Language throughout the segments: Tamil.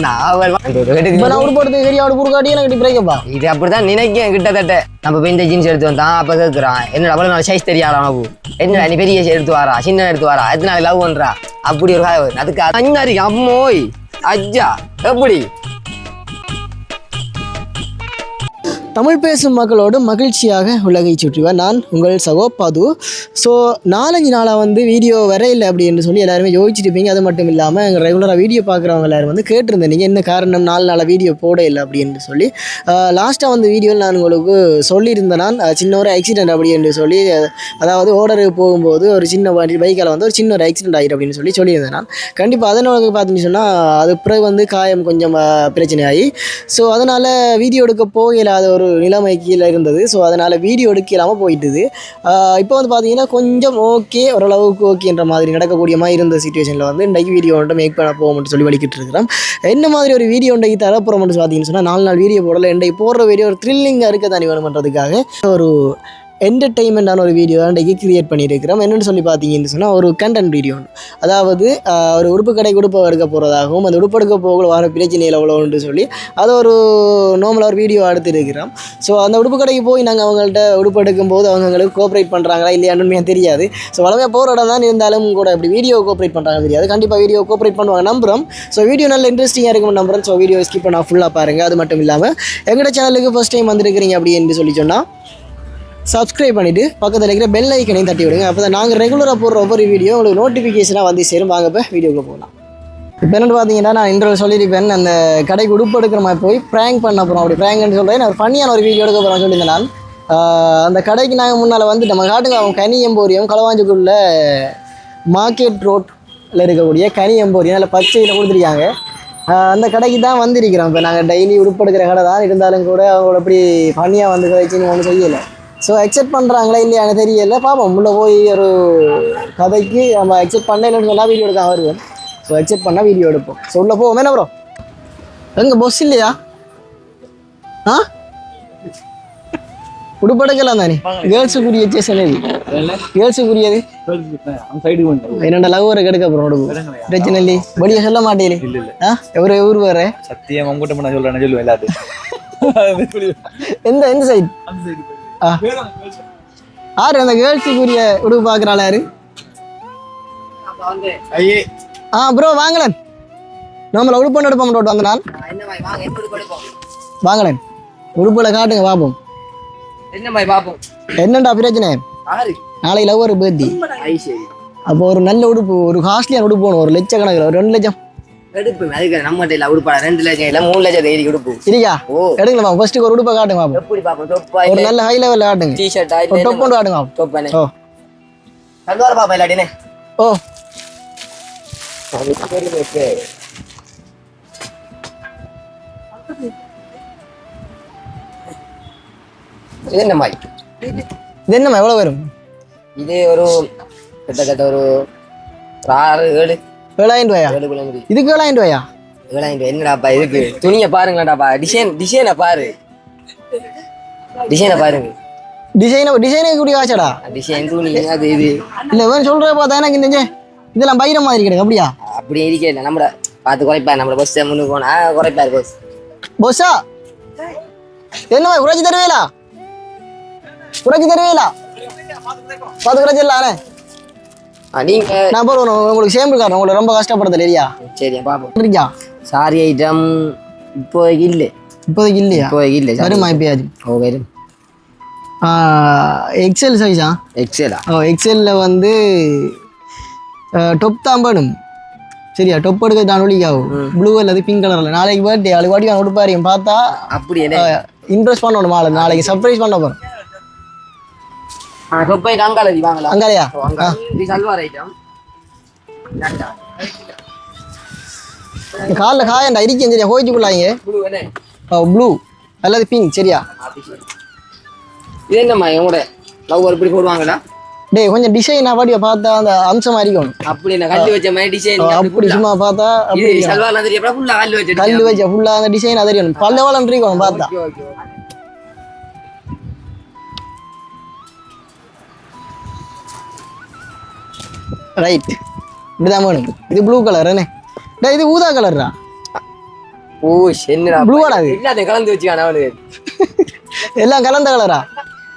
தான் அவள் இப்ப நான் சரி அவடு குறுக்காட்டி எனக்கு பிரேக்கப்பா இது அப்படிதான் நினைக்கும் கிட்டத்தட்ட. நம்ம இப்ப இந்த ஜீன்ஸ் எடுத்து வந்தான் அப்ப கேட்கிறான் என்னடா அவ்வளவு நாள் சைஸ் தெரியாதா என்னடா நீ பெரிய எடுத்து வாரா சின்ன எடுத்து வாரா லவ் பண்றா? அப்படி ஒரு. அதுக்கு அம்மோய். அஜ்ஜா எப்படி? தமிழ் பேசும் மக்களோடு மகிழ்ச்சியாக உலகை சுற்றுவேன் நான் உங்கள் சகோ பது. ஸோ நாலஞ்சு நாளாக வந்து வீடியோ வரையில அப்படின்னு சொல்லி எல்லாருமே யோசிச்சுருப்பீங்க அது மட்டும் இல்லாமல் எங்கள் ரெகுலராக வீடியோ பார்க்குறவங்க எல்லாரும் வந்து கேட்டிருந்தேன். நீங்கள் என்ன காரணம்? நாலு நாளாக வீடியோ போட இல்லை அப்படின்னு சொல்லி. லாஸ்ட்டாக வந்து வீடியோவில் நான் உங்களுக்கு சொல்லியிருந்தேன். நான் சின்ன ஒரு ஆக்சிடென்ட் அப்படின்னு சொல்லி அதாவது ஓடருக்கு போகும்போது ஒரு சின்ன பைக்கால் வந்து ஒரு சின்ன ஒரு ஆக்சிடென்ட் ஆகிட்டு அப்படின்னு சொல்லி சொல்லியிருந்தேன் நான். கண்டிப்பாக அதனோட பார்த்தீங்கன்னு சொன்னால் அது பிறகு வந்து காயம் கொஞ்சம் பிரச்சனை பிரச்சனையாகி ஸோ அதனால் வீடியோ எடுக்க இல்லாத ஒரு நிலைமை கீழே இருந்தது. ஸோ அதனால் வீடியோ எடுக்க இல்லாமல் போயிட்டுது இப்போ வந்து பார்த்தீங்கன்னா கொஞ்சம் ஓகே ஓரளவுக்கு ஓகேன்ற மாதிரி நடக்கக்கூடிய மாதிரி இருந்த சுச்சுவேஷனில் வந்து இன்றைக்கு வீடியோ மட்டும் மேக் பண்ண போகும்னு சொல்லி வலிக்கிட்டு இருக்கிறோம். என்ன மாதிரி ஒரு வீடியோ இன்றைக்கு தரப்போகிறோம்னு பார்த்தீங்கன்னு சொன்னால் நாலு நாள் வீடியோ போடல இன்றைக்கு போடுற வீடியோ ஒரு த்ரில்லிங்காக இருக்க தானே வேணுமன்றதுக்காக ஒரு என்டர்டெயின்மெண்ட்டான ஒரு வீடியோ இன்றைக்கு கிரியேட் பண்ணியிருக்கிறோம். என்னென்னு சொல்லி பார்த்தீங்கன்னு சொன்னால் ஒரு கண்டென்ட் வீடியோ அதாவது ஒரு உடுப்பு கடை உடுப்பு எடுக்க போகிறதாகவும் அந்த உடுப்பு எடுக்க போக வர பிரச்சனையில் எவ்வளோன்னு சொல்லி அதை ஒரு நார்மலாக ஒரு வீடியோ எடுத்துருக்கிறோம். ஸோ அந்த உடுப்பு கடைக்கு போய் நாங்கள் அவங்கள்ட்ட உடுப்பு எடுக்கும்போது அவங்க எங்களுக்கு கோஆப்ரேட் பண்ணுறாங்களா இல்லையான்னு தெரியாது. ஸோ வளமையாக போகிற இடம் தான் இருந்தாலும் கூட இப்படி வீடியோ கோஆப்ரேட் பண்ணுறாங்க தெரியாது. கண்டிப்பாக வீடியோ கோஆப்ரேட் பண்ணுவாங்க நம்புகிறோம் ஸோ வீடியோ நல்ல இன்ட்ரெஸ்டிங்காக இருக்கும் நம்புகிறோம் ஸோ வீடியோ ஸ்கிப் பண்ணால் ஃபுல்லாக பாருங்கள் அது மட்டும் இல்லாமல் எங்களோட சேனலுக்கு ஃபஸ்ட் டைம் வந்திருக்கிறீங்க அப்படின்னு சொல்லி சொன்னால் சப்ஸ்கிரைப் பண்ணிவிட்டு பக்கத்தில் இருக்கிற பெல் ஐக்கனையும் தட்டி விடுங்க. அப்போ தான் நாங்கள் ரெகுலராக போடுற ஒவ்வொரு வீடியோ உங்களுக்கு நோட்டிஃபிகேஷனாக வந்து சேரும். வாங்க இப்போ வீடியோக்குள்ளே போகலாம். இப்போ என்னென்னு பார்த்தீங்கன்னா நான் இன்டர்வியூ சொல்லியிருப்பேன் அந்த கடைக்கு உடுப்பு எடுக்கிற மாதிரி போய் ப்ராங்க் பண்ண போகிறோம் அப்படி ப்ராங்க்னு சொல்கிறேன் நான் ஒரு ஃபன்னியான ஒரு வீடியோ எடுக்க போகிறேன் சொல்லியிருந்தேன் நான். அந்த கடைக்கு நாங்கள் முன்னால் வந்து நம்ம காட்டுங்க அவங்க கனி எம்போரியம் களவாஞ்சிக்குள்ள மார்க்கெட் ரோட்டில் இருக்கக்கூடிய கனி எம்போரியம் அதில் பச்சையில் கொடுத்துருக்காங்க. அந்த கடைக்கு தான் வந்திருக்கிறோம். இப்போ நாங்கள் டெய்லி உடுப்பு எடுக்கிற கடை தான் இருந்தாலும் கூட அவங்களோட எப்படி ஃபன்னியாக வந்து கதைச்சின்னு ஒன்றும் செய்யலை. ஸோ அக்செப்ட் பண்ணுறாங்களா இல்லையா எனக்கு தெரியல. பார்ப்போம் உள்ளே போய் ஒரு கதைக்கு நம்ம அக்செப்ட் பண்ணலன்னு சொன்னால் வீடியோ எடுக்க வருவேன் ஸோ அக்செப்ட் பண்ணால் வீடியோ எடுப்போம். ஸோ உள்ளே போவோம். என்ன ப்ரோ எங்கே பஸ் இல்லையா? ஆ? உடுப்படைக்கலாம் தானே. கேர்ள்ஸுக்குரிய ஸ்டேஷன் இது? கேர்ள்ஸுக்குரியது என்னோட லவ் வர கெடுக்க அப்புறம் உடுப்பு? பிரச்சனை இல்லை வெளியே சொல்ல மாட்டேன். ஆ? எவரு ஊர் வர? சத்தியம் உங்ககிட்ட நான் சொல்றேன் சொல்லுவேன் எல்லாத்தையும். எந்த எந்த சைடு யாரு அந்த கேர்ள்ஸுக்குரிய உடுப்பு பார்க்குறாள் யாரு? ஐயே. ஆ ப்ரோ வாங்கலன் நம்மள உடுப்பு எடுப்போம் ரோட் வந்து கொடுப்போம் வாங்கலன் உடுப்புல காட்டுங்க பார்ப்போம் என்ன மாதிரி பார்ப்போம் என்னடா பிரச்சனை? நாளைக்கு லவ் ஒரு சரி. அப்போ ஒரு நல்ல உடுப்பு ஒரு காஸ்ட்லியான உடுப்பு போகணும். ஒரு லட்சக்கணக்கில் ஒரு ரெண்டு லட்சம். எடுப்பு அதுக்கு நம்ம இல்ல உடுப்பாடா. ரெண்டு லட்சம் இல்ல மூணு லட்சம் தேடி உடுப்பு. சரியா ஓ. ஃபர்ஸ்ட்டுக்கு ஒரு உடுப்பை காட்டுங்க பார்ப்போம் எப்படி பார்ப்போம் தொப்பா ஒரு நல்ல ஹை லெவலில் காட்டுங்க. டிஷர்ட்டா ஒரு இல்ல கொண்டு காட்டுங்க. தொப்பானே ஓ. சல்வார் பாப்பா இல்லாட்டினே. ஓ. இது என்ன மாதிரி? இது என்னம்மா? எவ்வளோ வரும்? இது ஒரு கிட்டத்தட்ட ஒரு ஆறு ஏழு. ஏழாயிரம் ரூபாயா இதுக்கு ஏழாயிரம் ரூபாயா ஏழாயிரம் ரூபாய் என்னடாப்பா இதுக்கு? துணியை பாருங்கடாப்பா டிசைன் டிசைனை பாரு. டிசைனை பாருங்க. டிசைனை டிசைனே கூடிய ஆச்சாடா டிசைன் துணி அது இது. இல்லை வேணும் சொல்கிற பார்த்தா எனக்கு இந்த இதெல்லாம் பயிர மாதிரி அப்படியா? அப்படி இருக்கே நம்மள பார்த்து குறைப்பாரு நம்மள பஸ் முன்னுக்கு போனா. குறைப்பாரு பஸ் போஸா என்னம்மா குறைச்சி தருவீங்களா குறைச்சி தருவீங்களா பார்த்து குறைச்சிடலாண்ணே நீங்க நான் போடுவேன் உங்களுக்கு சேம்பிள் காரணம் உங்களை ரொம்ப கஷ்டப்படுறது இல்லையா? சரி பாப்போம். இருக்கா? சாரி ஐட்டம் இப்போதைக்கு இல்லை. இப்போதைக்கு இல்லையா? இப்போதைக்கு இல்லை வருமா இப்பயாச்சு ஓ வெறும் எக்ஸல் சைஸா எக்ஸலா ஓ எக்ஸலில் வந்து டொப் தான் வேணும். சரியா? டொப் எடுக்க தான் ஒழிக்காகும் ப்ளூ அல்லது பிங்க் கலரில் நாளைக்கு பர்த்டே நாளைக்கு வாட்டி நான் உடுப்பாரியும் பார்த்தா அப்படி இம்ப்ரெஸ் பண்ணணும் நாளைக்கு. சர்ப்ரைஸ் பண்ண போகிறோம் ஓ, சல்வார் ஐட்டம் காலில் காயண்டா இருக்கேன் சரியா? ஹோய்ச்சிக்குள்ளாங்க ப்ளூ என்ன ப்ளூ அல்லது பிங்க் சரியா? இது என்னம்மா இவங்களோட லவ் இப்படி போடுவாங்களா? டேய் கொஞ்சம் டிசைனாக பாட்டியை பார்த்தா அந்த அம்சமா இருக்கணும் அப்படி என்ன கல்லு வச்ச மாதிரி டிசைன் அப்படி சும்மா பார்த்தா அப்படி சல்வார்லாம் தெரியப்பா ஃபுல்லா கல்லு வச்ச கல் வச்ச ஃபுல்லாக அந்த டிசைன் அது இருக்கணும் பல்லவளம் இருக்கணும் பார்த்தா. ரைட் இப்படிதான் வேணும். இது ப்ளூ கலர் டேய் இது ஊதா கலர்ரா ஓ என்னடா ப்ளூவாடா அது எல்லாத்தையும் கலந்து வச்சுக்கான அவனுக்கு எல்லாம் கலந்த கலரா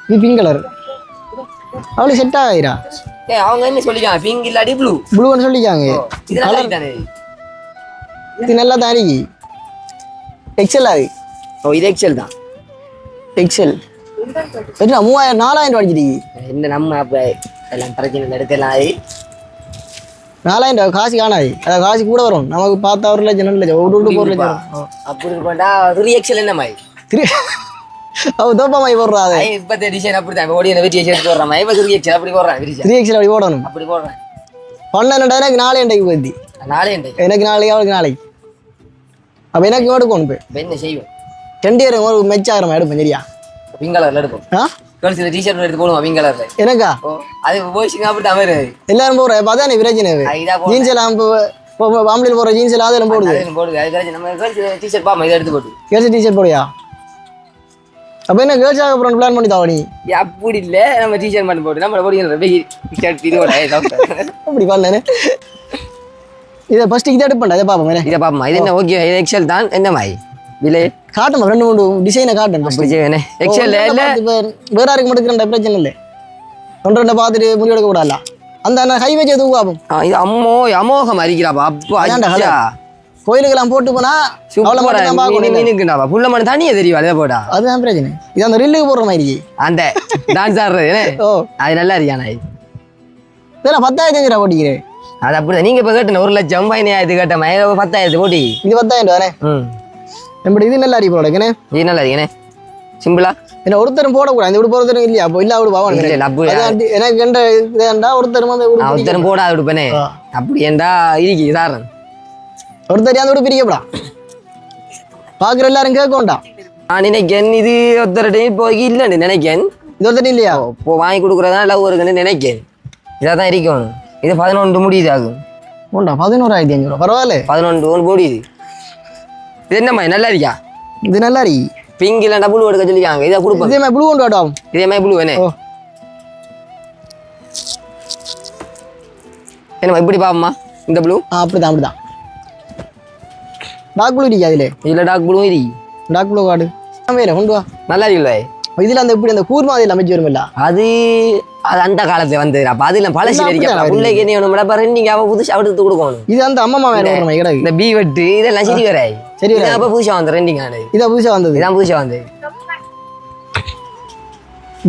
இது பிங்க் கலர் அவளுக்கு செட் ஆகிரா ஏ அவங்க என்ன சொல்லிக்காங்க? பிங்க் இல்லாடி ப்ளூ ப்ளூன்னு சொல்லிக்காங்க. இதெல்லாம் தானே இது நல்லா தான் இருக்கு. எக்ஸல் அது ஓ இது எக்ஸல் தான். எக்ஸல் என்ன மூவாயிரம் நாலாயிரம் ரூபா அடிச்சிருக்கு. என்ன நம்ம அப்ப? எல்லாம் பிரச்சனை எடுக்கலாம் நாலாயிரம் ரூபா காசு காணாது. அதான் காசு கூட வரும். நமக்கு பார்த்தா ஒரு லட்சம் ரெண்டு லட்சம். ஒரு ஒரு லட்சம். அப்படி எக்ஸல் என்ன மாதிரி? திரு அவ தோப்பமாய் போடுறா அது. இப்பத்த டிசைன் அப்படித்தான். இப்ப ஓடி வெட்டி எடுத்து போடுறான் இப்ப த்ரீ எக்ஸல் அப்படி போடுறான் அப்படி போடணும். அப்படி பன்னெண்டு எனக்கு நாளே உண்டு எனக்கு நாளைக்கு அவளுக்கு நாளைக்கு. அப்போ எனக்கு எடுக்கணும் இப்போ என்ன செய்வோம் ரெண்டு பேரும் ஒரு மெச்சாயிரம் எடுப்பேன் சரியா? எடுப்போம். ஆ? கேர்ள்ஸ் டிஷர்ட் எடுத்து போடுவோம் பிங்க் கலர்ல எனக்கா? அது போய்ச்சிங்க அப்படி தமிழ் எல்லாரும் இப்போ அதான் பிரச்சனை ஜீன்ஸ் எல்லாம் ஆம்பளையில் போடுற ஜீன்ஸ் எல்லாம் அதெல்லாம் போடுது. போடுது. அது நம்ம கேர்ள்ஸ் டிஷர்ட் பாமா இதை எடுத்து போட்டு. கேர்ள்ஸ் டிஷர்ட் போடுயா அப்போ என்ன கேர்ள்ஸ் ஆக அப்புறம் பிளான் பண்ணி தாவ நீ? ஏய், அப்படி இல்ல. நம்ம டிஷர்ட் மட்டும் போட்டு நம்ம போடுங்க டிஷர்ட் இதோட அப்படி பண்ணேன் இதை ஃபர்ஸ்ட் இதை எடுப்பேன்டா இதை பார்ப்போம் இதை பாப்போமா இது என்ன ஓகே இது எக்ஸல் தான். என்ன மாதிரி விலை காட்டுமா ரெண்டு மூணு டிசைனை செய்வேனே எக்ஸல் வேற யாருக்கு மட்டும் பிரச்சனை இல்லை ஒன்று ரெண்டை பார்த்துட்டு முடிவெடுக்க கூடாதுல அந்த ஹை வச்சு ஆ, இது அம்மோ அமோகம் அரிக்கிறாப்பா அப்பா அதான்டா கோயிலுக்கெல்லாம் போட்டு போனா மீனுக்குண்டாப்பா புள்ள மணி தனியே தெரியும் அதே போடா அதுதான் பிரச்சனை இது அந்த ரில்லுக்கு போடுற மாதிரி அந்த டான்ஸ் ஆடுறது? ஓ அது நல்லா இருக்கியாண்ணா இதெல்லாம் பத்தாயிரத்தி அஞ்சு ரூபா போட்டிக்கிறேன் அது அப்படிதான் நீங்க இப்ப கேட்டன ஒரு லட்சம் பதினாயிரத்து கேட்ட மயில பத்தாயிரத்து போட்டி இது பத்தாயிரம் ரூபானே ம் எப்படி இது நல்லா உனக்கு இது நல்லா இருக்கேனே சிம்பிளா என்ன ஒருத்தரும் போடக்கூடாது. இந்த விடு ஒருத்தரும் இல்லையா? அப்போ இல்ல அவடு பாவம் எனக்கு என்ற இதேண்டா ஒருத்தரும் அந்த ஒருத்தரும் போடாது விடுப்பேனே. அப்படி ஏண்டா இருக்கு? சாரன் ஒருத்தர் அந்த விடு பிரிக்கப்படா பாக்குற எல்லாரும் கேட்க வேண்டாம் நான் நினைக்கேன் இது ஒருத்தர்கிட்டையும் போய் இல்லைன்னு நினைக்கேன். இது ஒருத்தர் இல்லையா? இப்போ வாங்கி கொடுக்குறதா லவ் இருக்குன்னு நினைக்கேன். இதாக தான் இருக்கணும். இது பதினொன்று முடியுது ஆகும். பதினோராயிரத்தி அஞ்சு ரூபா? பரவாயில்ல. பதினொன்று ஒன்று முடியுது. இது என்னம்மா நல்லா இருக்கா? இது நல்லா இருக்கு. பிங்க் இல்லை டபுள் எடுக்க சொல்லிக்காங்க இதை கொடுப்போம் இதே மாதிரி ப்ளூ ஒன்று ஆட்டம் இதே மாதிரி ப்ளூ ஓ. என்னம்மா இப்படி பாப்போம்மா? இந்த ப்ளூ ஆ அப்படிதான் அப்படிதான். டாக் ப்ளூ இருக்கு அதுல இதில் டார்க் ப்ளூ இருக்கு. டாக் ப்ளூ ஆமே கொண்டு வா. நல்லா இருக்குல்ல? இதுல அந்த இப்படி அந்த கூர் மாதிரி அமைச்சு வருமில்ல? அது அது அந்த காலத்துல வந்தது. அப்ப அது இல்லை பழசு எல்லாம் இருக்கா பிள்ளைக்கு என்ன வேணும் அப்ப ரெண்டிங்க அவ புதுசா எடுத்து கொடுக்கணும். இது அந்த அம்மா வேற கிடக்கு. இந்த பீ வெட்டு இதெல்லாம் சரி வராய் சரி வராது. அப்ப புதுசா வந்து ரெண்டிங் ஆனது. இதான் புதுசா வந்தது. இதான் புதுசா வந்து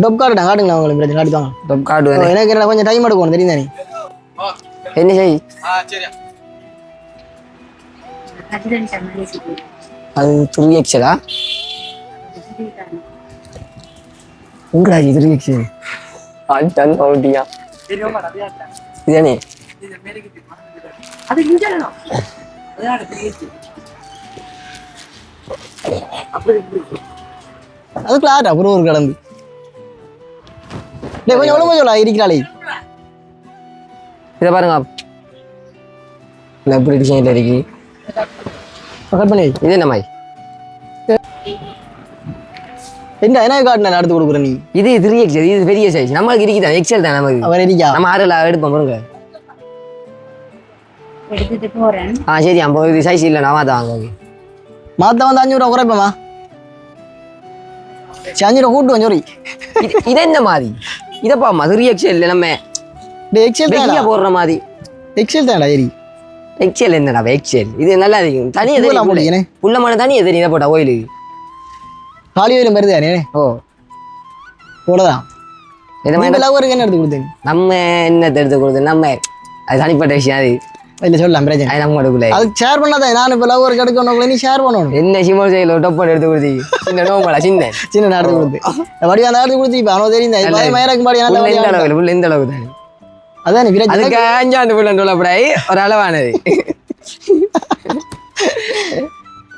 டொப் கார்டு காட்டுங்களா உங்களுக்கு பிரச்சனை காட்டுவாங்க டொப் கார்டு எனக்கு என்ன கொஞ்சம் டைம் எடுக்கணும் தெரியுதா நீ? என்ன செய் அது த்ரீ எக்ஸலா த்ரீ எக்ஸ் அதான் ஓட்டியா இதானே? அதுக்குள்ள ஆட்டா ஒரு ஒரு கடந்து. டேய் கொஞ்சம் ஒழுங்கு சொல்லா இருக்கிறாளே. இதை பாருங்க. இல்லை எப்படி டிசைனில் இருக்கு. கட் பண்ணி. இது என்ன மாதிரி என்ன என்ன காட்டு நான் எடுத்து கொடுக்குறேன் நீ? இது த்ரீ எக்ஸ் இது பெரிய சைஸ் நம்மளுக்கு இருக்குதா? எக்ஸல் தான் நமக்கு. அவர் இருக்கா? நம்ம ஆறில் எடுப்போம் பாருங்க எடுத்துட்டு போறேன். ஆ சரி ஐம்பது இது சைஸ் இல்லை நான் தான் வாங்க. ஓகே மாத்த வந்து அஞ்சு ரூபா குறைப்பேமா சரி அஞ்சு ரூபா கூட்டு வந்து சொல்லி இது என்ன மாதிரி? இதப்பா த்ரீ எக்ஸல் இல்லை நம்ம டே எக்ஸல் போடுற மாதிரி. எக்ஸல் தான்டா ஏரி எக்ஸல் என்னடா எக்ஸல் இது நல்லா இருக்கும் தெரியும் போடுறீங்கண்ணே புள்ள மன தனியாக தெரியும் இதை போட்டா கோயிலுக்கு. ஓ. போடதான் இந்த மாதிரி நீங்க லவ் என்ன எடுத்து கொடுத்தேன் நம்ம என்னத்தை எடுத்து கொடுத்து நம்ம. அது தனிப்பட்ட விஷயம் அது. இல்ல சொல்லலாம் பிரச்சனை அது நம்ம எடுக்கல அது ஷேர் பண்ணாதான் நான் இப்போ லவ் ஒர்க் எடுக்கணும் நீ ஷேர் பண்ணணும். என்ன சிமோ செய்யல டொப்பன் எடுத்து கொடுத்தி சின்ன நோம்பலா சின்ன. சின்ன எடுத்து கொடுத்து. வடிவா அந்த எடுத்து கொடுத்து இப்போ அவனோ தெரியும் அதே மயிராக்கு பாடி நல்ல புள்ள இந்த வடிவா அளவுக்கு? தான் அதான் பிரச்சனை. அதுக்கு அஞ்சாண்டு புள்ள ஒரு அளவானது.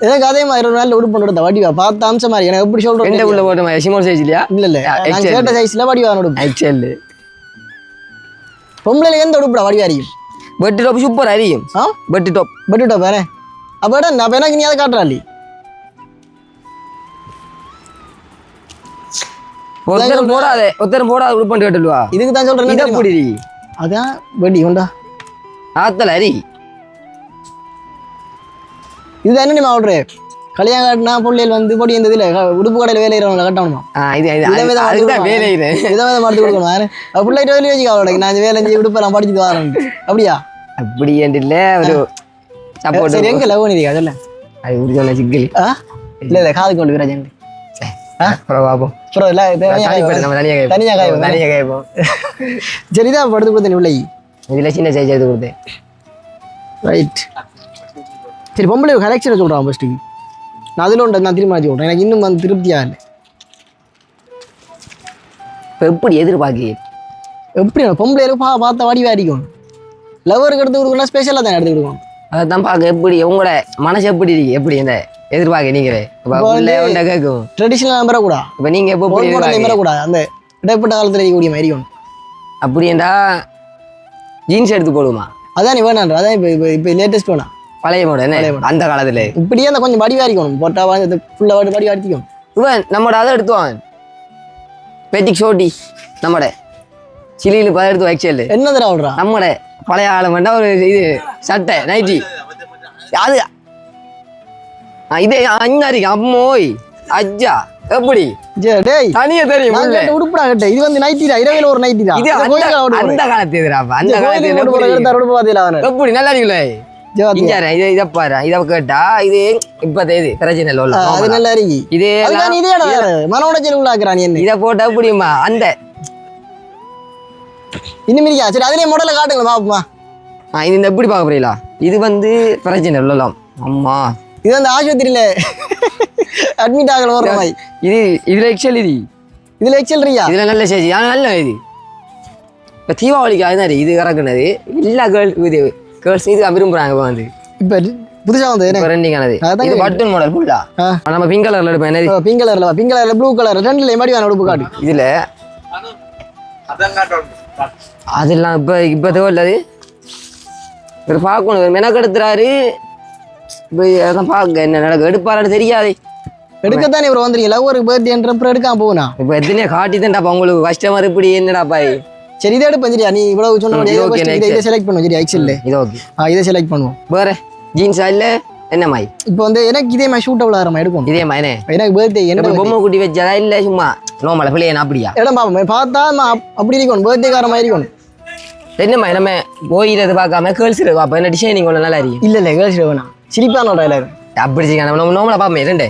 எனக்கு அதே மாதிரி ஒரு நாள் உடுப்பு எடுத்த வடிவா? பார்த்த அம்சம் மாதிரி. எனக்கு எப்படி சொல்றேன் புள்ள போட்ட மாதிரி? சைஸ் இல்லையா? இல்ல இல்ல. நான். கேட்ட சைஸ்ல வடிவா உடுப்பு எக்ஸல் பொம்பளைல எந்த உடுப்புடா வடிவா அறியும்? பெட்டு டாப் சூப்பர் அறியும். ஆ? பெட்டு டாப் பாரு அப்ப எடா, அப்ப எனக்கு நீ அதை காட்டுறாளி. ஒருத்தரும் போடாத ஒருத்தரும் போடாத உடுப்பண்டு கேட்டுலுவா இதுக்கு தான் சொல்றேன். இதை? புடி அதான் வெடி உண்டா ஆத்தல அரி. இது என்ன நீ ஆர்டரு கல்யாணம் காட்டினா பிள்ளைகள் வந்து பொடி இந்த இதில் உடுப்பு கடையில் வேலை செய்கிறவங்களை கட்டணுமா? இது இது- அதுதான். வேலை இது. வித விதமா எடுத்து கொடுக்கணும் யாரு? பிள்ளைகிட்ட வேலையை வச்சுக்க அவளோட. நான் வேலை செஞ்சு உடுப்பு நான் படிச்சுட்டு வரேன். அப்படியா? அப்படி இல்ல ஒரு சப்போர்ட் சரி எங்க லவ் பண்ணிருக்கா சொல்ல. அது உறுதியான சிக்கல். ஆ? இல்ல இல்ல காது கொண்டு. தனியா கேட்போம் சரிதான் படுத்து கொடுத்தேன் உள்ளே இதுல சின்ன சைஸ் எடுத்து கொடுத்தேன். ரைட் சரி பொம்பளை கலெக்ஷனை சொல்கிறான் ஃபஸ்ட்டுக்கு நான் அதில் ஒன்று நான் திரும்ப மாற்றி விட்றேன். எனக்கு இன்னும் வந்து திருப்தியாக இல்லை. இப்ப எப்படி எதிர்பார்க்கு? எப்படி பொம்பளைகளுக்கு பா பார்த்த வாடி அடிக்கணும் லவருக்கு எடுத்து கொடுக்கணும் ஸ்பெஷலாக தான் எடுத்து கொடுக்கணும். அதான் பார்க்க எப்படி உங்களோட மனசு எப்படி இருக்கு? எப்படி இந்த எதிர்பார்க்க நீங்களே இப்ப உண்ட கேட்கும் ட்ரெடிஷ்னலாக நம்பரக்கூடாது இப்ப நீங்க எப்போ எதிர்பார்க்க? நம்பரக்கூடாது அந்த இடைப்பட்ட காலத்தில் இருக்கக்கூடிய மாதிரி இருக்கணும். அப்படின்டா ஜீன்ஸ் எடுத்து போடுமா அதான் நீ வேணான்ற அதான் இப்போ இப்போ இப்போ லேட்டஸ்ட் வேணாம். பழைய மாடல் அந்த காலத்துல. இப்படியே அந்த கொஞ்சம் வடிவாக இருக்கணும் போட்டா வந்து ஃபுல்லாக வாடி வடி அடிக்கணும் இவன் நம்மட அதை எடுத்துவான். பெட்டிக் ஷோட்டி நம்மட. சிலியில் பத எடுத்து வைக்கல என்ன தடவை விடுறான் நம்மட பழைய ஆளம் வேண்டாம் ஒரு இது சட்டை நைட்டி அது இதே அஞ்சாரிக்கு அம்மோய் அஜ்ஜா எப்படி? தனியா தெரியும் உடுப்புடா கேட்ட. இது வந்து நைட்டிடா இரவையில் ஒரு நைட்டிடா இது அந்த காலத்து எதிராப்பா அந்த காலத்து எப்படி? நல்லா இருக்குல்ல? இதை பாரு இதை கேட்டா இது இப்ப இது பிரச்சனை இல்லை அது. நல்லா இருக்கு. இது மன உடைச்சல் உள்ளாக்குறான் என்ன? இதை போட்டா எப்படிமா அந்த. இன்னும் இருக்கா? சரி அதுலயே மாடலை காட்டுங்களா பாப்போமா. இது இந்த எப்படி பார்க்க போறீங்களா? இது வந்து பிரச்சனை இல்லலாம் அம்மா. இது அந்த ஆஸ்பத்திரியில அட்மிட் ஆகல வர மாதிரி. இது இதுல எக்ஸல் இது. இதுல எக்ஸல் இருக்கியா? இதுல நல்ல சேஜ் நல்ல இது. இப்ப தீபாவளிக்கு அதுதான் இது இறக்குனது எல்லா கேர்ள் இது கேர்ள்ஸ் இது விரும்புறாங்க இப்ப வந்து. இப்ப புதுசா வந்து என்ன? ட்ரெண்டிங் ஆனது. இது பட்டன் மாடல் ஃபுல்லா. நம்ம பிங்க் கலர்ல எடுப்போம் என்னது? பிங்க் கலர்ல பிங்க் கலர்ல ப்ளூ கலர் ரெண்டுல மாதிரி வேணும் உடுப்பு காட்டு? இதுல அதெல்லாம் இப்ப இப்ப தேவையில்லாது இவர் பார்க்கணும் மெனக்கெடுத்துறாரு. இப்போ அதான் பார்க்க என்ன நடக்கும் எடுப்பாரான்னு தெரியாது. எடுக்கத்தானே இவர் வந்துருக்கீங்க? லவ் ஒரு பர்த்டேன்ற அப்புறம் எடுக்காம போனா இப்போ எத்தனையோ காட்டி தான்டாப்பா உங்களுக்கு கஸ்டமர் இப்படி என்னடாப்பா? சரி இதை எடுப்பேன் சரியா? நீ இவ்வளவு சொன்ன இது செலக்ட் பண்ணுவோம் சரியா? எக்ஸல்ல இது ஓகே ஆ இதை செலக்ட் பண்ணுவோம். வேற? ஜீன்ஸா இல்ல என்ன மாதிரி இப்போ வந்து எனக்கு இதே மாதிரி ஷூட் அவ்வளோ ஆரம்பம் எடுக்கும் இதே மாதிரி எனக்கு பர்த்டே என்ன பொம்மை குட்டி வச்சதா இல்ல சும்மா நோமல பிள்ளைய அப்படியா இடம் பார்ப்போம் பார்த்தா அப்படி இருக்கணும் பர்த்டே கார மாதிரி இருக்கணும். என்ன மாதிரி நம்ம போயிறது பார்க்காம கேர்ள்ஸ் இருக்கு பார்ப்போம் என்ன டிசைனிங் ஒன்று நல்லா இருக்கு. இல்ல இல்ல கேர்ள்ஸ் வேணாம். சிரிப்பான எல்லாரும் அப்படி நம்ம நோமல பார்ப்போம் ரெண்டு.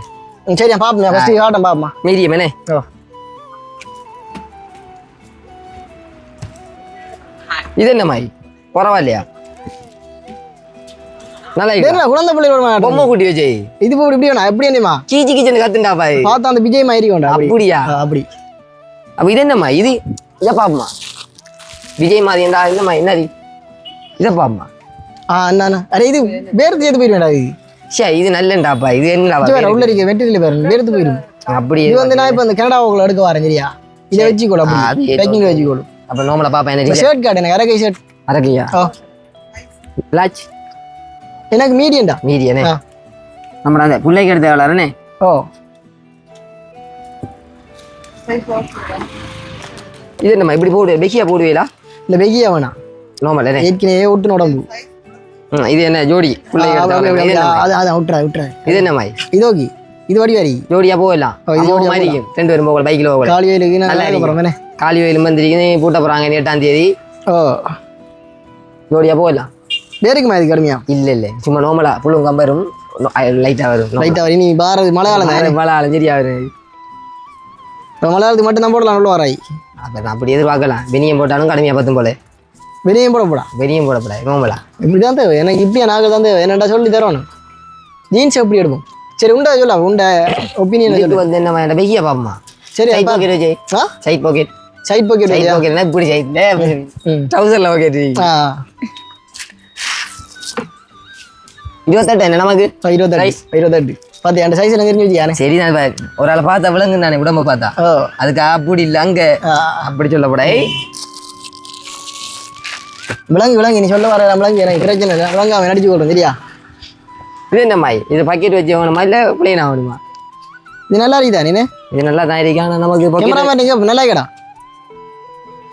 சரி பார்ப்போம் ஃபர்ஸ்ட் காட்டன் பார்ப்போமா மீடியம் என்ன ஓ. இது என்ன மாதிரி பரவாயில்லையா நல்லா குழந்தை பிள்ளை விட மாட்டேன் பொம்மை குட்டி வச்சு இது இப்போ இப்படி எப்படி என்னமா கீச்சு கீச்சன் கத்துண்டா பாய் பார்த்தா அந்த விஜய் மாதிரி அப்படியா அப்படி அப்ப இது என்னம்மா இது இதை பாப்போமா விஜய் மாதிரி இருந்தா என்னம்மா என்னது இதை பாப்போமா ஆ அண்ணா அரே இது வேர்த்து ஏத்து போயிருவேண்டா இது சே இது நல்லண்டாப்பா இது வேற என்னடா உள்ள இருக்க வெட்டில பேரு வேர்த்து போயிடும் அப்படி இது வந்து நான் இப்போ இந்த கனடாவுக்குள்ள எடுக்க வரேன் சரியா இதை வச்சுக்கோடு அப்படி ஏதோ. பேக்கிங் வச்சுக்கோடு அப்ப நோமல பாப்பா என்ன? ஷர்ட் காட்டு எனக்கு அரகை ஷர்ட் அரக்கையா? ஆ. லாச் எனக்கு மீடியம்டா மீடியனே. நம்ம அந்த பிள்ளைக்கு எடுத்த வளரனே ஓ. இது என்னம்மா இப்படி போடு பெக்கியா போடுவீங்களா இல்ல வெகியா வேணாம் நோமல் என்ன ஏற்கனவே ஒட்டு உடம்பு. இது என்ன ஜோடி? அப்படி, வளரனே. அப்படி, இது என்ன மாதிரி இது ஓகே. இது வடி வாரி ஜோடியா போகலாம் ஓ. ரெண்டு பேரும் போகல பைக்கில் போகல. காலி வயலுக்கு நல்லா நல்லா காலி வயல் மந்திரிக்கு பூட்ட போறாங்க எட்டாம் தேதி. ஓ. ஜோடியா போகலாம் பேருக்குமா இது கடுமையா? இல்ல இல்ல. சும்மா நோமலா புள்ளும் கம்பரும் லைட்டா வரும். லைட்டா வரி நீ பாரதி மலையாளம் தான். மழை அலைஞ்சரியா வரும். இப்போ மலையாளத்துக்கு மட்டும் தான் போடலாம் உள்ள வராய் அப்ப நான் அப்படி எதிர்பார்க்கலாம். வெனியம் போட்டாலும் கடுமையா பத்தும் போல. வெளியும் போட போடா. வெனியம் போடப்படாது நோமலா இப்படி தான் தேவை. எனக்கு இப்படியா நாங்கள் தான் தேவை. என்னடா சொல்லி தரணும்? ஜீன்ஸ் எப்படி எடுப்போம்? சரி உண்டா சொல்ல. உண்ட ஒப்பீனியன் வந்து என்ன பெகியா பாப்பமா? சரி side pocket side pocket side pocket side pocket இப்படி சைட் ம் ட்ரௌசர்ல பாக்கெட் இருபத்தெட்டு என்ன நமக்கு? இருபத்தெட்டு. இருபத்தெட்டு. பார்த்து என் சைஸில் தெரிஞ்சு வச்சியானே சரி நான் ஒரு ஆளை பார்த்தா விலங்கு நானே உடம்ப பார்த்தா. அதுக்கு அப்படி இல்ல அங்க. அப்படி சொல்லப்படா விலங்கு விலங்கு நீ சொல்ல வர விலங்கு எனக்கு பிரச்சனை இல்லை. விலங்கு அவன் நடிச்சு கொடுக்கும் சரியா? இது என்ன மாய்? இது பாக்கெட் வச்சு வேணுமா இல்ல பிளேன் ஆகணுமா இது நல்லா இருக்குதா நீனு? இது நல்லா தான் இருக்கு நமக்கு நல்லா இருக்கடா.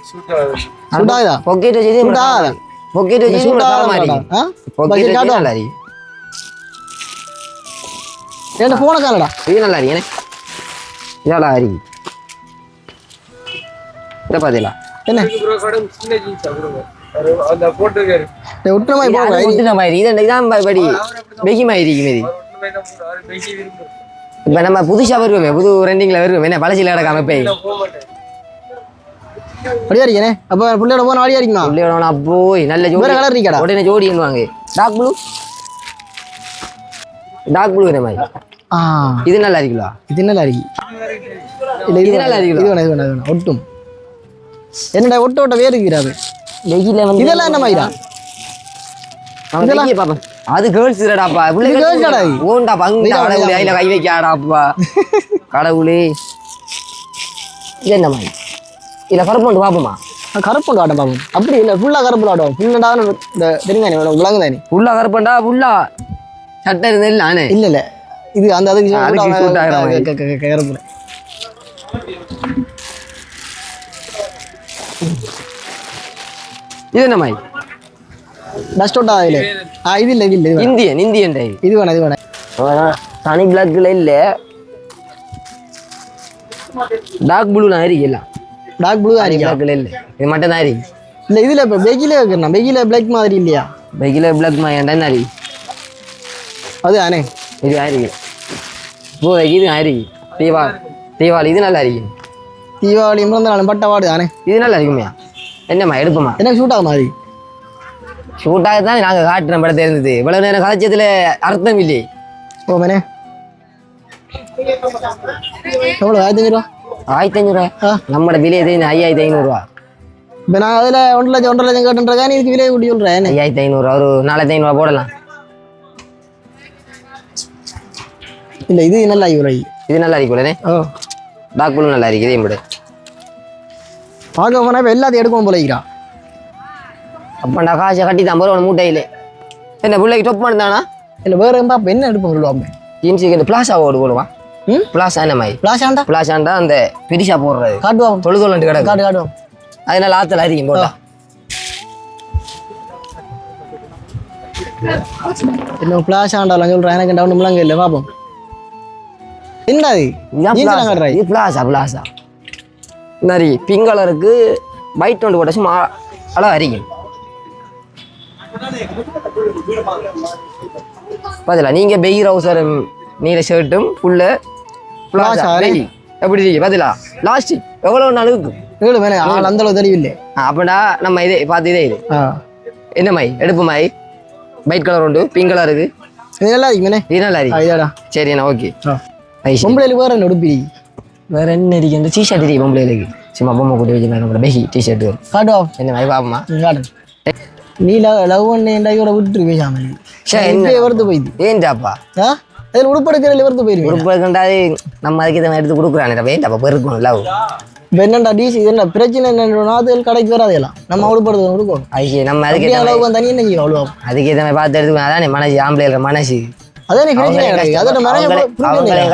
சுடாதா பொக்கெட் வச்சு சுடா. பொக்கெட் வச்சு சுடாதா மாதிரி ஆ பொக்கெட் பக்கெட் வச்சு காட்டுவா நல்லா இருக்கு என்ன போன காலடா இது நல்லா இருக்கு இதெல்லாம் இருக்கு இதை பார்த்தீங்களா என்ன மாதிரி போக ஒட்டுன மாதிரி இது இதான் படி பெகி மாதிரி இருக்கு மாரி இப்போ நம்ம புதுசா வருவோமே புது ரெண்டிங்ல வருவோம் என்ன பழசில கிடக்காம போய் அப்படியா இருக்கேனே அப்ப பிள்ளையோட போன ஆடியா இருக்குமா உள்ளே போய் நல்ல வேற ஜோடி கலர் இருக்காடா உடனே ஜோடி என்னவாங்க டார்க் ப்ளூ டார்க் ப்ளூ இந்த மாதிரி. ஆ. இது நல்லா இருக்குல்ல? இது நல்லா இருக்கு. இல்ல இது நல்லா இருக்குல்ல? இது வேணாம் இது வேணாம் ஒட்டும். என்னடா ஒட்ட ஒட்ட வேறு இருக்கிறாரு வெயில வந்து இதெல்லாம் என்ன அவன் வெயிய பாப்பேன் அது கேர்ள்ஸ் இல்லடாப்பா புள்ள இது girls டா இது. ஓண்டா பங்கு கடவுளே. ஐல கை வைக்காடாப்பா கடவுளே. இது என்ன மாதிரி? இல்ல கருப்பண்டு பாப்போமா கருப்பு ஆட்டம் பாப்போம். அப்படி இல்லை ஃபுல்லாக கருப்பு ஆடுவோம் ஃபுல்லாக இந்த தெரியுங்க உனக்கு விளங்கு தானே புல்லா கருப்பண்டா புல்லா சட்டை இருந்தது நானே. இல்ல இல்ல. இது அந்த அதுக்கு. கருப்புல இது என்ன மாதிரி? டஸ்ட் அவுட் ஆகல ஆ இது இல்லை இது இல்லை. இந்தியன் இந்தியன் டைப் இது வேணாம் இது வேணாம். தனி பிளாக்ல இல்ல. டார்க் ப்ளூ நான் இருக்கு எல்லாம் டார்க் ப்ளூ தான் தனி இருக்கா பிளாக்ல இல்ல. இது மட்டும் தான் இருக்கு. இல்லை இதில் இப்போ பெகில வைக்கிறேன் பெகில பிளாக் மாதிரி இல்லையா? பைக்கில் பிளாக் மா ஏன்டா என்ன இருக்கு. அது ஆனே இது ஆயிருக்கு ஓ இது ஆயிருக்கு தீபாவளி தீபாவளி இது நல்லா இருக்கு. தீபாவளி பிறந்த நாள் பட்ட வாடு ஆனே இது நல்லா இருக்குமையா. என்னம்மா எடுப்போமா எனக்கு ஷூட் ஆகும் மாதிரி ஷூட்டாக தான் நாங்கள் காட்டுற படத்தை இருந்தது இவ்வளவு நேரம் கதைச்சதுல அர்த்தம் இல்லை ஓ மேனே. எவ்வளோ ஆயிரத்தி அஞ்சூறுவா ஆயிரத்தி ஐநூறுரூவா ஆ. நம்மளோட விலை தெரியுது ஐயாயிரத்தி ஐநூறுரூவா இப்போ நான் அதில் ஒன்றரை லட்சம் ஒன்றரை லட்சம் கேட்டுன்றக்கா நீ இதுக்கு விலையை கூட்டி சொல்கிறேன் ஐயாயிரத்தி ஐநூறுரூவா ஒரு நாலாயிரத்தி ஐநூறுரூவா போடலாம். இல்லை இது நல்லா இவ்வளோ இது நல்லா இருக்குல்லண்ணே ஓ டாக் ப்ளூ நல்லா இருக்கு இதே கூட பார்க்க போனால் இப்போ எல்லாத்தையும் எடுக்கும் போல இருக்கிறான். அப்பண்டா காசை கட்டி தான் போகிறோம் மூட்டையில். என்ன பிள்ளைக்கு டொப் பண்ணானா இல்லை வேறு பாப்பா என்ன எடுப்போம் சொல்லுவாங்க? ஜீன்ஸுக்கு இந்த பிளாசா ஓடு போடுவான். ம்? பிளாசா என்ன மாதிரி பிளாஷாண்டா பிளாசாண்டா அந்த பெரிசா போடுறது? காட்டுவாங்க தொழுதொலண்டு கிடக்கு. காட்டு காட்டுவோம் அதனால ஆத்துல அரிக்கும் போட்டா. இன்னும் பிளாஷாண்டாலாம் சொல்கிறேன் எனக்கு டவுன் முழங்க இல்லை. பார்ப்போம் என்ன அது இதுதான் ஜீன்ஸ்லாம் பிளாசா. காட்டுறாய் இது பிளாசா பிளாசா நரி பிங்க் கலருக்கு ஒயிட் ஒன்று போட்ட சும்மா அழகா அரிக்கும். பாத்தீங்களா? நீங்க பெய் ரவுசர் நீல ஷர்ட்டும் Plaza, பிளாசா எப்படி இருக்கு பாத்தீங்களா லாஸ்ட் எவ்வளவு நாள் இருக்கும் ஏழு மேலே ஆள் அந்த அளவு தெளிவில்லை ஆ, அப்படின்னா நம்ம இதே பார்த்து இதே இது. என்ன மை? எடுப்பு மை? ஒயிட் கலர் உண்டு பிங்க் கலர் இருக்கு இது நல்லா இருக்கு மேனே. இது நல்லா ஆ இருக்கு இதாடா சரிண்ணா ஓகே பொம்பளைகளுக்கு வேறு என்ன உடுப்பி வேற என்ன இருக்கு? இந்த டிஷர்ட் இருக்கு பொம்பளைகளுக்கு. சும்மா பொம்மை கூட்டி வச்சுருந்தாங்க பெஹி டிஷர்ட் காட்டுவா என்ன மாதிரி பாப்போமா? காட்டு. நீ லவ் லவ் பண்ணி இவரை விட்டுரு பேசாமல் சே, என்ன? வெறுத்து போயிடுது ஏன்டாப்பா? ஆ? அதில் உடுப்படுக்கிறதுல வெறுத்து போயிருவீங்க உடுப்பு எடுக்கண்டாது நம்ம அதுக்கு இதை எடுத்து கொடுக்குறானே வேண்டாப்பா பெருக்கும் லவ் இப்போ என்னடா டிசி என்ன பிரச்சனை என்ன அதுகள் கடைக்கு வராதெல்லாம் நம்ம உடுப்படுறது கொடுக்கணும் ஐயே நம்ம அதுக்கு அளவுக்கு தனியாக என்ன அவ்வளோ அதுக்கு இதை பார்த்து எடுத்துக்கணும் அதானே மனசு ஆம்பளைல மனசு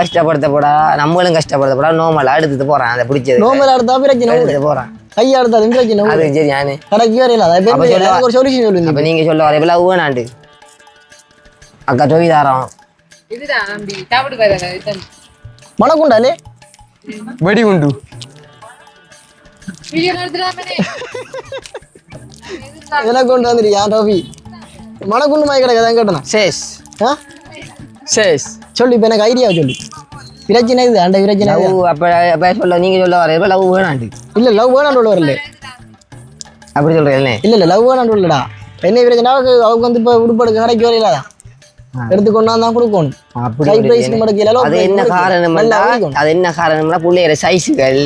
கஷ்டப்படுத்தப்படா நம்மளும் கஷ்டப்படுத்தப்படா நோமலா எடுத்துட்டு போறான் அதை பிடிச்சது நோமல் அடுத்தா பிரச்சனை போறான் கையை அடுத்தாலும் பிரச்சனை. அது சரி நானு கடைக்கு வரையில அதை அப்ப ஒரு சொல்யூஷன் சொல்லுங்க அப்ப நீங்க சொல்ல வர லவ் வேணாண்டு அக்கா டொவிதாரம் இதுதான் நம்பி சாப்பிட்டு பாருங்க மணக்குண்டாலே வெடி உண்டு வீடியோ எடுத்துடாமனே இதெல்லாம் கொண்டு வந்துருக்கியா ட்ராஃபி மணக்குண்டு மாதிரி கிடக்கு அதான் கேட்டேன்? சேஸ். ஆ? சேஸ். சொல்லு இப்போ எனக்கு ஐடியா சொல்லு. பிரச்சனை இது அந்த பிரச்சனை. லவ் அப்ப அப்ப சொல்ல நீங்க சொல்ல வர லவ் வேணாண்டு. இல்ல லவ் வேணாண்டு உள்ள வரல. அப்படி சொல்றேன் இல்ல இல்ல லவ் வேணாண்டு உள்ளடா. என்ன பிரச்சனை அவருக்கு அவருக்கு வந்து இப்போ உடுப்படுக்க கடைக்கு வரையில எடுத்து கொண்டாந்து தான் கொடுக்கணும். அப்படி ஹை ஒரு பிரைஸ் என்ன- மடக்கில அது என்ன காரணம் அது என்ன காரணம்னா பிள்ளையோட சைஸுகள்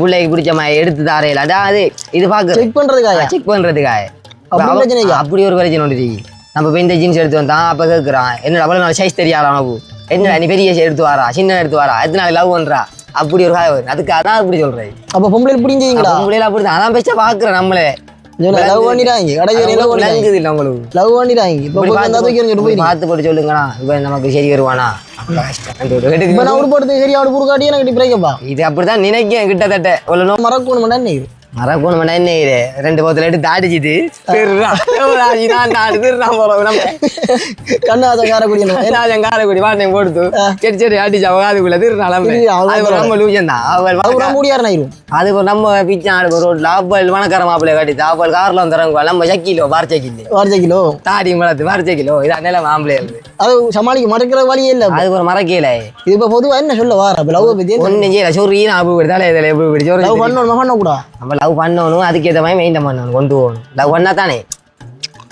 பிள்ளைக்கு பிடிச்ச மாதிரி எடுத்து தாரையில அதான் அது. இது பாக்குறது செக் பண்றதுக்காக. செக் பண்றதுக்காக. அப்படி? அப்படி ஒரு பிரச்சனை இருக்கு. நம்ம போய் இந்த ஜீன்ஸ் எடுத்து வந்தான் அப்ப கேட்குறான் என்ன அவ்வளவு நாள் சைஸ் தெரியாதா உனக்கு? என்ன நீ பெரிய எடுத்து வாரா சின்ன எடுத்து வாரா எத்தனை லவ் பண்றா? அப்படி ஒரு காய வரும். அதுக்கு அதான் அப்படி சொல்றேன். அப்ப பொம்பளை புரிஞ்சுங்களா உங்களையில அப்படிதான். அதான் பெஸ்டா பாக்குறேன் நம்மளே. லவ் பண்ணிடாங்க வரையில லவ் பண்ணிடாங்க விளங்குது இல்லை உங்களுக்கு. லவ் பண்ணிடாங்க இப்போ இப்படி போய் பார்த்து தூக்கி எறிஞ்சிட்டு இப்படி பார்த்து போட்டு சொல்லுங்கண்ணா. நமக்கு சரி வருவானா? ஒரு இப்போ நான் சரி அவடு குறுக்காட்டி எனக்கு பிரேக்கப்பா இது அப்படிதான் நினைக்கிறேன் கிட்டத்தட்ட. நோ- மறக்கணும் இது மறக்கணும் என்ன இது? ரெண்டு போத்துல எடுத்து நம்ம. கண்ணாசம் காரக்குடி ராஜன் காரைக்குடி வாட்டை போடுத்து சரி சரி அடிச்சு அதுக்குள்ள திருநாளம் அது நம்ம லூஜன் தான். அவள் அது வணக்க- கூட மூடியார் ஆயிரும் அது ஒரு நம்ம பிச்சை ஆடு ரோட்ல. அவள் வணக்கர மாப்பிள்ளை கட்டிட்டு அவள் கார்ல நம்ம சக்கிலோ பார் சக்கில் வார்த்தை கிலோ தாடி வளர்த்து சக்கிலோ இதான் நில மாப்பிள்ளை இருக்கு அது சமாளிக்க மறக்கிற வழியே இல்ல. அது ஒரு மறக்கல இது இப்ப பொதுவா என்ன சொல்ல வார? லவ் பத்தி ஒன்னும் செய்யல. சொறி நான் அப்படி விடுதாலே இதில் எப்படி விடு லவ் பண்ணணும் பண்ண கூடா நம்ம லவ் பண்ணணும் அதுக்கேற்ற மாதிரி மெயின்டைன் பண்ணணும் கொண்டு போகணும். லவ் பண்ணா தானே?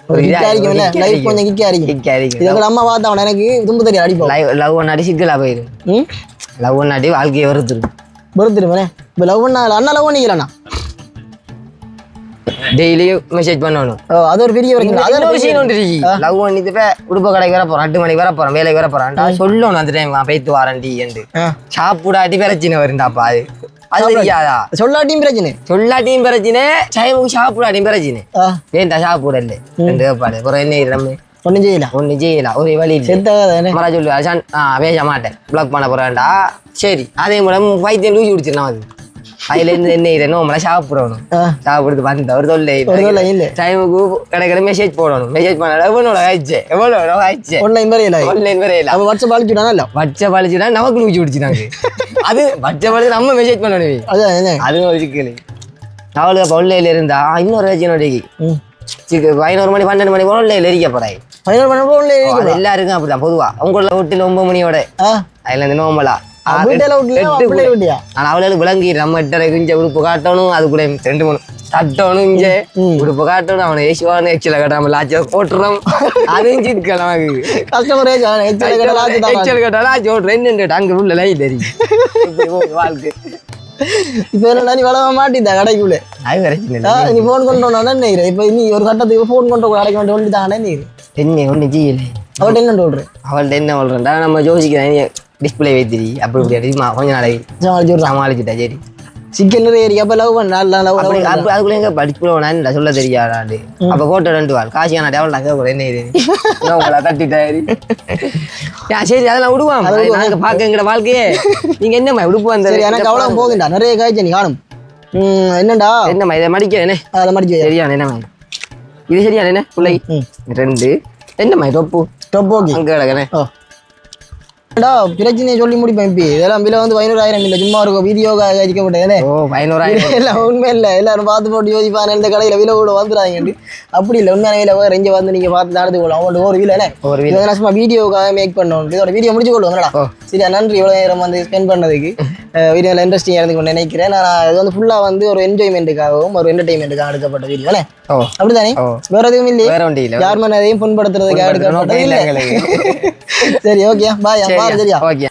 கொஞ்சம் கிக்கா அடிக்கும். இதுக்கு அம்மா பார்த்தவன் எனக்கு தும்பு தெரிய அடிப்போம் லவ் ஒன்னாடி சிக்கலா போயிடும் லவ் ஒன்னாடி வாழ்க்கையை வருத்துரும் பொறுத்துருமே இப்போ லவ் பண்ணா அண்ணா லவ் பண்ணிக்கலண்ணா? டெய்லியும் மெசேஜ் பண்ணணும். ஓ, அது ஒரு பெரிய பிரச்சனை அது ஒரு சீன் ஒன்று இருக்கு லவ் பண்ணிட்டு உடுப்பு கடைக்கு வர போறோம் எட்டு மணிக்கு வர போறோம் வேலைக்கு வர போறான்டா சொல்லணும் அந்த டைம் நான் போய்த்து வரேன்டி என்று. ஆ. சாப்பிடாட்டி பிரச்சனை வருண்டாப்பா அது. அது தெரியாதா? சொல்லாட்டியும் பிரச்சனை. சொல்லாட்டியும் பிரச்சனை டைமுக்கு சாப்பிடாட்டியும் பிரச்சனை. ஏன்டா சாப்பிடல? ரெண்டு கேப்பாடு அப்புறம் என்ன நம்ம? ஒன்றும் செய்யலாம் ஒண்ணு செய்யலாம் ஒரு வழி இல்லை. செத்தாதானே மரா பேச மாட்டேன். பிளாக் பண்ண போறேன்டா. சரி அதே மூலம் வைத்தியம் லூசி குடிச்சிருந்தோம் அது. அதுல இருந்து என்ன இது நோம்பலாம் சாப்பிடணும் சாப்பிடுறது வந்து ஒரு தொல்லை இல்லை. டைமுக்கு கிடைக்கிற மெசேஜ் போடணும் மெசேஜ் பண்ண எவ்வளோ ஆயிடுச்சு எவ்வளோ ஆயிடுச்சு ஒன்லைன் மாதிரி இல்லை ஆன்லைன் வரையில அப்போ வாட்ஸ்அப் அழிச்சுடானா இல்லை பச்சை பழிச்சுனா நமக்கு லூசி குடிச்சிட்டாங்க அது பச்சை பழிச்சு நம்ம மெசேஜ் பண்ணணும் அதான் என்ன அது ஒரு சிக்கல் அவளுக்கு ஒன்லைனில் இருந்தா இன்னொரு சிக்கு பதினோரு மணி பன்னெண்டு மணி போல ஒன்லைனில் எரிக்க போறாய் பண்ண ஒன்லைன் அது எல்லாருக்கும் அப்படிதான் பொதுவா உங்கள வீட்டுல ஒன்பது மணியோட அதுல இருந்து நோம்பலா ஆனா அவளுக்கு விளங்கி நம்ம குஞ்ச உடுப்பு காட்டணும் அதுக்குள்ள ரெண்டு மூணு. தட்டணும் இங்க. உடுப்பு காட்டணும் அவனை ஏசுவானு எச்சில கட்டாம லாச்ச போட்டுறோம். அதுவும் சிக்கல் நமக்கு. கஸ்டமர் எச்சல கடை கட்டா லாச்ச ஓட்டுறேன் ரெண்டு அங்க உள்ள லைன் தெரியும். வாழ்க்கை. இப்போ என்ன நீ வளர மாட்டிதா கடைக்குள்ளே? அது இல்லை நீ ஃபோன் கொண்டு இப்போ நீ ஒரு கட்டத்துக்கு ஃபோன் கொண்டு கடைக்கு சொல்லி தானே நீ? என்ன ஒண்ணு செய்யலை அவள்கிட்ட என்ன சொல்றேன் அவள்கிட்ட என்ன சொல்றேன்டா நம்ம ஜோசிக்கிறேன் டிஸ்பிளே வைத்திரி அப்படி இப்படி அடி கொஞ்ச நாளைக்கு சமாளிச்சு விட்றான் சமாளிச்சுட்டா சரி சிக்கன் இருக்கு அப்போ லவ் பண்ண நல்லா லவ் அப்படி அதுக்குள்ள எங்க படிச்சு போனா சொல்ல தெரியாதாண்டு அப்ப கோட்டை ரெண்டு வாழ் காசி ஆனா டெவல் கேட்க என்ன இது நான் உங்களை தட்டிட்டாரு சரி அதெல்லாம் விடுவான் நாங்க பாக்க எங்கட வாழ்க்கையே நீங்க என்னம்மா விடுப்பு சரி எனக்கு அவ்வளோ போகுதுண்டா நிறைய காய்ச்சல் நீ காணும். என்னடா? என்னம்மா இதை மடிக்க என்ன? அதை மடிச்சு சரியான என்னம்மா இது சரியான என்ன? பிள்ளை? ரெண்டு. என்னம்மா டொப் ஓகே. அங்க கிடக்கனே டா பிரச்சனையை சொல்லி முடிப்பேன் இப்போ. இதெல்லாம் விலை வந்து பதினோராயிரம் இல்லை சும்மா இருக்கும் வீடியோ அடிக்கப்பட்டது ஓ பதினோராயிரம். எல்லாம் உண்மை இல்லை. எல்லாரும் பார்த்து போட்டு யோசிப்பாங்க இந்த கடையில் விலை கூட வந்துடாங்க அப்படி. இல்லை உண்மையான விலை வேறு இங்கே வந்து நீங்கள் பார்த்து நடந்து கொள்ளும் அவங்கள்ட்ட ஒரு விலை ஒரு நான் சும்மா வீடியோக்காக மேக் பண்ணணும். இதோட வீடியோ முடிச்சு கொள்ளுவோம்டா. சரியா? நன்றி இவ்வளோ நேரம் வந்து ஸ்பெண்ட் பண்ணதுக்கு. வீடியோவில் இன்ட்ரெஸ்டிங்காக இருந்து கொண்டு நினைக்கிறேன். நான் இது வந்து ஃபுல்லாக வந்து ஒரு என்ஜாய்மெண்ட்டுக்காகவும் ஒரு என்டர்டைன்மெண்ட்டுக்காக எடுக்கப்பட்ட வீடியோ ஓ. அப்படிதானே. வேற எதுவும் இல்லையே. வேற ஒன்றும் இல்லை. யார் மேலே எதையும் புண்படுத்துறதுக்காக புண்படுத்துற எடுக்கப்பட்டது? இல்லை. சரி ஓகே பாய் பாரு சரியா ஓகே